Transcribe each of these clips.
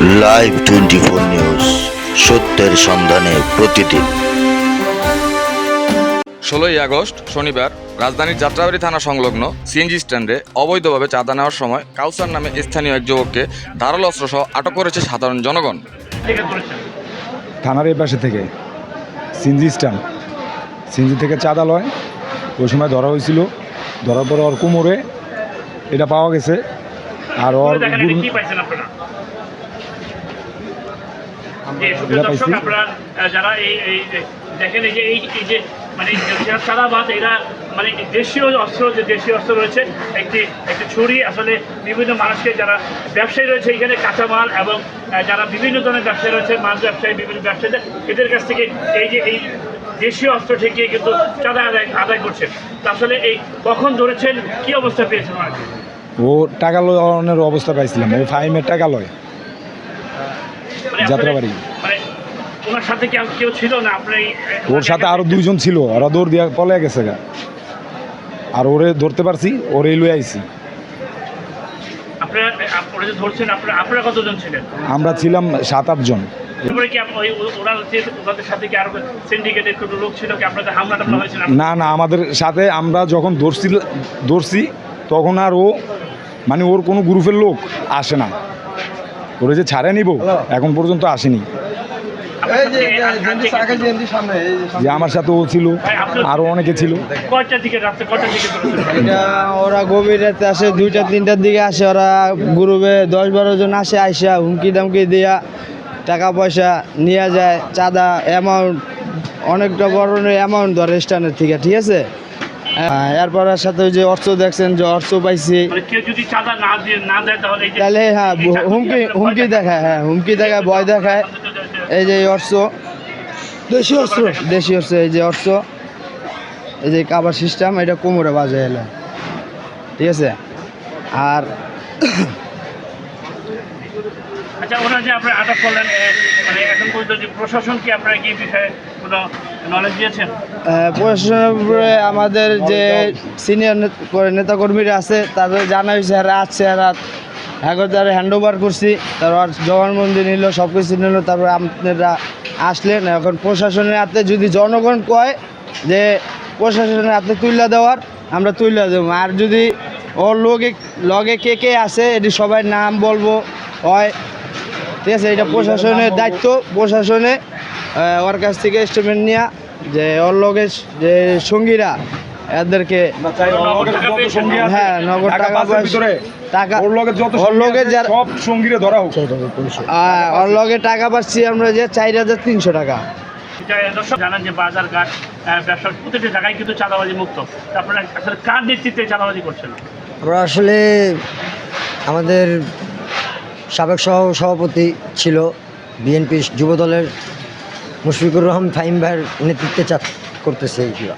Live twenty four news সত্যের সন্ধানে প্রতিদিন। ষোলোই আগস্ট শনিবার রাজধানীর যাত্রাবাড়ি থানা সংলগ্ন সিএনজি স্ট্যান্ডে অবৈধভাবে চাঁদা নেওয়ার সময় কাউসার নামে স্থানীয় এক যুবককে ধারালো অস্ত্রসহ আটক করেছে সাধারণ জনগণ। থানার এই পাশে থেকে সিনজি স্ট্যান্ড। সিনজি থেকে চাঁদা লয়। ওই সময় ধরা হয়েছিল। ধরার পর ওর কোমরে এটা পাওয়া গেছে। আর ওর দেখেন গুরু- এটা কি পাইছেন আপনারা যে সুপ্রিয় এটা দর্শক পাইছি। আপনারা যারা এই এই দেখেন এই যে এই এই যে মানে যারা চাঁদাবাদ এরা মানে দেশীয় অস্ত্র যে দেশীয় অস্ত্র রয়েছে একটি একটি ছুরি আসলে বিভিন্ন মানুষকে যারা ব্যবসায়ী রয়েছে এখানে কাঁচামাল এবং যারা বিভিন্ন ধরনের ব্যবসায়ী রয়েছে মাছ ব্যবসায়ী বিভিন্ন ব্যবসায়ীদের এদের কাছ থেকে এই যে এই দেশীয় অস্ত্র থেকে কিন্তু চাঁদা আদায় আদায় করছেন। তো আসলে এই কখন ধরেছেন কি অবস্থা পেয়েছেন ও টাকা লয়ের অবস্থা পাইছিলাম ও ফাইমের টাকা লয় যাত্রাবাড়ি। মানে ওনার সাথে কি কেউ ছিল না? আপনি ওর সাথে আরও দুইজন ছিল। ওরা দৌড় দিয়া পলে গেছে গা। আর ওরে ধরতে পারছি ওরে লয়ে আইছি। আমরা ছিলাম সাত আটজন না না আমাদের সাথে আমরা যখন ধরছি ধরছি তখন আর ও মানে ওর কোনো গ্রুপের লোক আসে না। ওরে যে ছাড়ে নিব এখন পর্যন্ত আসেনি। যে আমার সাথে ও ছিল আরও অনেকে ছিল। ওরা গভীর রাতে আসে দুইটা তিনটার দিকে আসে। ওরা গ্রুপে দশ বারো জন আসে আইসা হুমকি দামকি দিয়া টাকা পয়সা নিয়ে যায় চাঁদা অ্যামাউন্ট অনেকটা বড় অ্যামাউন্ট ধরে স্ট্যান্ডের থেকে ঠিক আছে? এরপর এর সাথে ওই যে অর্থ দেখছেন যে অর্থ পাইছি। মানে কেউ যদি চাঁদা না দিয়ে না দেয় তাহলে এই যে- তাহলে হ্যাঁ হুমকি হুমকি দেখায় হ্যাঁ হুমকি দেখায় ভয় দেখায়। এই যে এই অর্থ। দেশি অস্ত্র। দেশি অস্ত্র এই যে অর্থ। এই যে কাবার সিস্টেম এটা কোমরে বাজে এলে। ঠিক আছে? আর আচ্ছা ওরা যে আপনারা আটক করলেন মানে এখন পর্যন্ত প্রশাসন কি আপনারা কি বিষয়ে কোনো প্রশাসনের উপরে আমাদের যে সিনিয়র নেতাকর্মীরা আছে, তাদের জানা হয়েছে এরা আসছে, এরা এখন তারা হ্যান্ড ওভার করছি। তারপর জবানবন্দি নিল সব কিছু নিল, তারপরে আপনারা আসলেন। এখন প্রশাসনের হাতে যদি জনগণ কয় যে, প্রশাসনের হাতে তুইলা দেওয়ার, আমরা তুইলা দেবো। আর যদি ওর লগে লগে কে কে আছে, এটি সবাই নাম বলব, হয়। ঠিক আছে এটা প্রশাসনের দায়িত্ব প্রশাসনে ওর কাছ থেকে স্টেটমেন্ট নেওয়া যে ওর লগে যে সঙ্গীরা এদেরকে হ্যাঁ নগদ টাকা পয়সা- টাকা ওর লগে যত ওর লগে সব সঙ্গীরে ধরা হোক। ওর লগে টাকা পাচ্ছি আমরা যে চার হাজার তিনশো টাকা। দর্শক জানান যে বাজার ঘাট ব্যবসা প্রতিটি জায়গায় কিন্তু চাঁদাবাজি মুক্ত। আপনারা আসলে কার নেতৃত্বে চাঁদাবাজি করছেন? আমরা আসলে আমাদের সাবেক সহ সভাপতি ছিল বিএনপি যুবদলের মুশফিকুর রহমান ফাহিম ভাইয়ের নেতৃত্বে চাপ করতেছে এইগুলো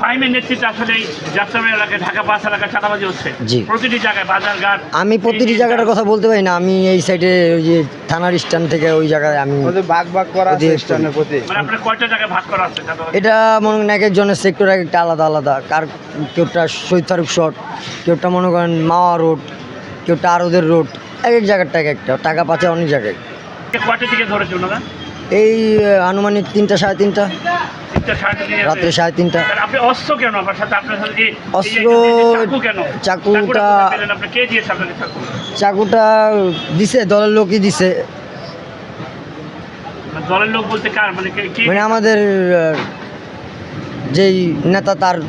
ফাইমের নেতৃত্বে আসলে এই যাত্রাবাড়ি এলাকায় ঢাকা পাঁচ এলাকায় চাঁদাবাজি হচ্ছে। জি। প্রতিটি জায়গায় বাজার আমি প্রতিটি জায়গাটার কথা বলতে পারি না। আমি এই সাইডে ওই যে থানার স্ট্যান্ড থেকে ওই জায়গায় আমি ভাগ ভাগ করা আছে ওদের- প্রতি। মানে আপনার কয়টা জায়গায় ভাগ করা আছে এটা মনে করেন এক একজনের সেক্টর এক একটা আলাদা আলাদা। কার কেউটা শহীদ ফারুক শট কেউটা মনে করেন মাওয়া রোড কেউটা আরদের রোড এক এক জায়গার এক একটা টাকা পাচ্ছে অনেক জায়গায়। কয়টা থেকে ধরেছে ওনারা? এই আনুমানিক তিনটা সাড়ে তিনটা। রাত্রে সাড়ে তিনটা। অস্ত্র চাকুটা- চাকুটা দিছে দলের লোকই দিছে। মানে মানে মানে আমাদের যেই নেতা তার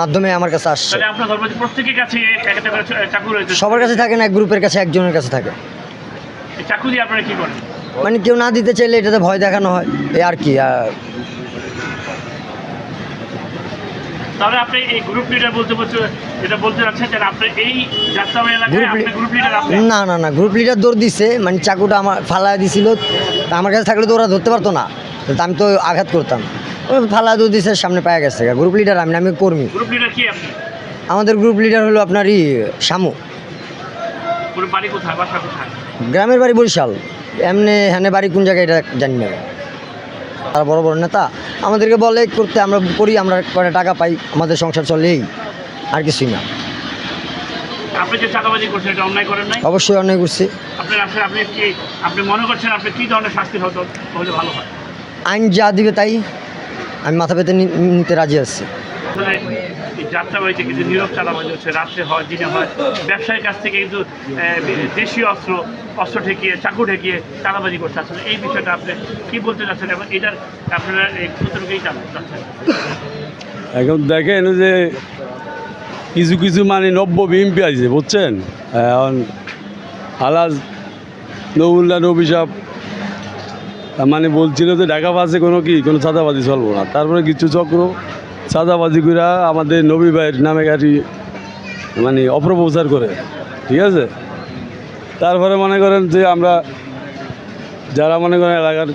মাধ্যমে আমার কাছে আসছে। তাহলে আপনার ধর্ম প্রত্যেকের কাছে এক একটা করে চাকু রয়েছে? সবার কাছে থাকে না এক গ্রুপের কাছে একজনের কাছে থাকে। এই চাকু দিয়ে আপনারা কি করেন? মানে কেউ না দিতে চাইলে এটাতে ভয় দেখানো হয় এই আর কি আর তাহলে আপনি এই গ্রুপ লিডার বলতে বলতে যেটা বলতে চাচ্ছেন যে আপনি এই যাত্রাবাড়ি এলাকায় আপনি গ্রুপ লিডার আপনি? না না না গ্রুপ লিডার দৌড় দিছে মানে চাকুটা আমার ফালায় দিছিল তা আমার কাছে থাকলে তো ওরা ধরতে পারতো না তো আমি তো আঘাত করতাম। ওই দৌড় দিছে সামনে পায়ে গেছে গ্রুপ লিডার আমি আমি কর্মী। গ্রুপ লিডার কি আপনি? আমাদের গ্রুপ লিডার হলো আপনার ই শামু। বাড়ি কোথায়? বাসা কোথায়? গ্রামের বাড়ি বরিশাল। এমনি হ্যানে বাড়ি কোন জায়গায় এটা জানি না। তারা বড় বড় নেতা। আমাদেরকে বলে করতে আমরা করি আমরা কয়টা টাকা পাই আমাদের সংসার চলে এই আর কিছুই না। অবশ্যই অন্যায় করছি। আইন যা দিবে তাই। আমি মাথা পেতে নি- নিতে রাজি আছি। কিন্তু নীরব হচ্ছে রাত্রে হয় দিনে হয়। ব্যবসায়ীর কাছ থেকে কিন্তু দেশীয় অস্ত্র অস্ত্র ঠেকিয়ে চাকু ঠেকিয়ে আসলে এই বিষয়টা আপনি কি বলতে চাচ্ছেন এবং এটার আপনারা কতটুকুই চাচ্ছেন? এখন দেখেন যে কিছু কিছু মানে নব্য বিএমপি আছে বুঝছেন? এখন আলাজ নবুল্লা নবী সাহেব মানে বলছিল যে ঢাকা বাসে কোনো কি, কোনো চাঁদাবাজি চলবো না। তারপরে কিছু চক্র চাঁদাবাজি করে আমাদের নবী ভাইয়ের নামে গাড়ি মানে অপপ্রচার করে, ঠিক আছে? তারপরে মনে করেন যে আমরা, যারা মনে করেন এলাকার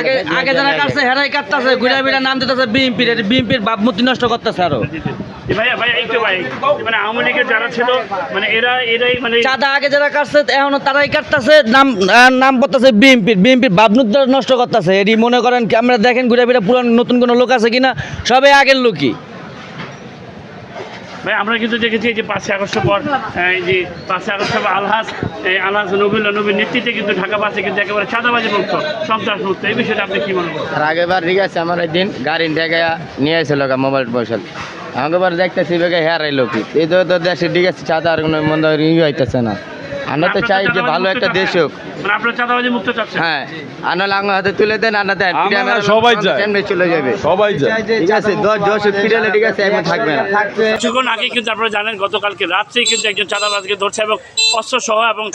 আগে আগে যারা কাটছে হেরাই কাটতেছে ঘুরে ফিরে নাম দিতেছে বিএনপির বিএনপির ভাবমূর্তি নষ্ট করতেছে আরও। ভাইয়া একটু ভাই মানে আওয়ামী লীগের যারা ছিল মানে এরা এরাই মানে চাঁদা আগে যারা কাটছে এখনও তারাই কাটতেছে নাম নাম করতেছে বিএনপির। বিএনপির ভাবমূর্তি নষ্ট করতেছে। এটি মনে করেন কি আমরা দেখেন ঘুরে ফিরে পুরান নতুন কোনো লোক আছে কিনা সবাই আগের লোকই। ভাই, আমরা কিন্তু দেখেছি এই যে পাঁচই আগস্ট পর এই যে পাঁচই আগস্ট পর আলহাজ, এই আলহাজ নবীল্লা নবীর নেতৃত্বে কিন্তু ঢাকা বাসে কিন্তু একেবারে চাঁদাবাজি মুক্ত, সন্ত্রাস মুক্ত। এই বিষয়টা আপনি কি মনে করেন? আগেবার ঠিক আছে, আমার একদিন দিন গাড়ি ঢেকে নিয়ে এসেছিল মোবাইল পয়সা আমাকে দেখতেছি বেগে হেয়ার এলো কি? এই তো দেশে ঠিক আছে চাঁদা আর কোনো মন্দ হইতেছে না। আমরা তো চাই যে ভালো একটা দেশ হোক। মানে আপনার চাঁদাবাজি মুক্ত চাচ্ছেন হ্যাঁ আনাল আঙ্গ হাতে তুলে দেন আনা দেন আমরা ফিরে মেরে সবাই লোক চাই। সামনে চলে যাবে। সবাই ঠিক আছে দশ দশ ফিরেলে ঠিক আছে এমন থাকবে না। কিছুক্ষণ আগে কিন্তু আপনারা জানেন গতকালকে রাত্রেই কিন্তু একজন চাঁদাবাজকে ধরছে এবং অস্ত্র সহ এবং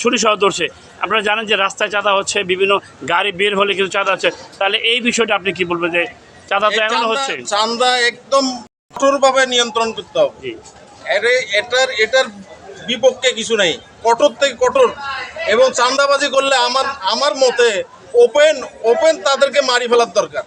ছুরি সহ ধরছে। আপনারা জানেন যে রাস্তায় চাঁদা হচ্ছে বিভিন্ন গাড়ি বের হলে কিন্তু চাঁদা হচ্ছে। তাহলে এই বিষয়টা আপনি কি বলবেন যে চাঁদা তো এখনও হচ্ছে? চাঁদা একদম কঠোরভাবে নিয়ন্ত্রণ করতে হবে। জি। এর এটার এটার বিপক্ষে কিছু নেই। কঠোর থেকে কঠোর এবং চান্দাবাজি করলে আমার আমার মতে ওপেন ওপেন তাদেরকে মারি ফেলার দরকার।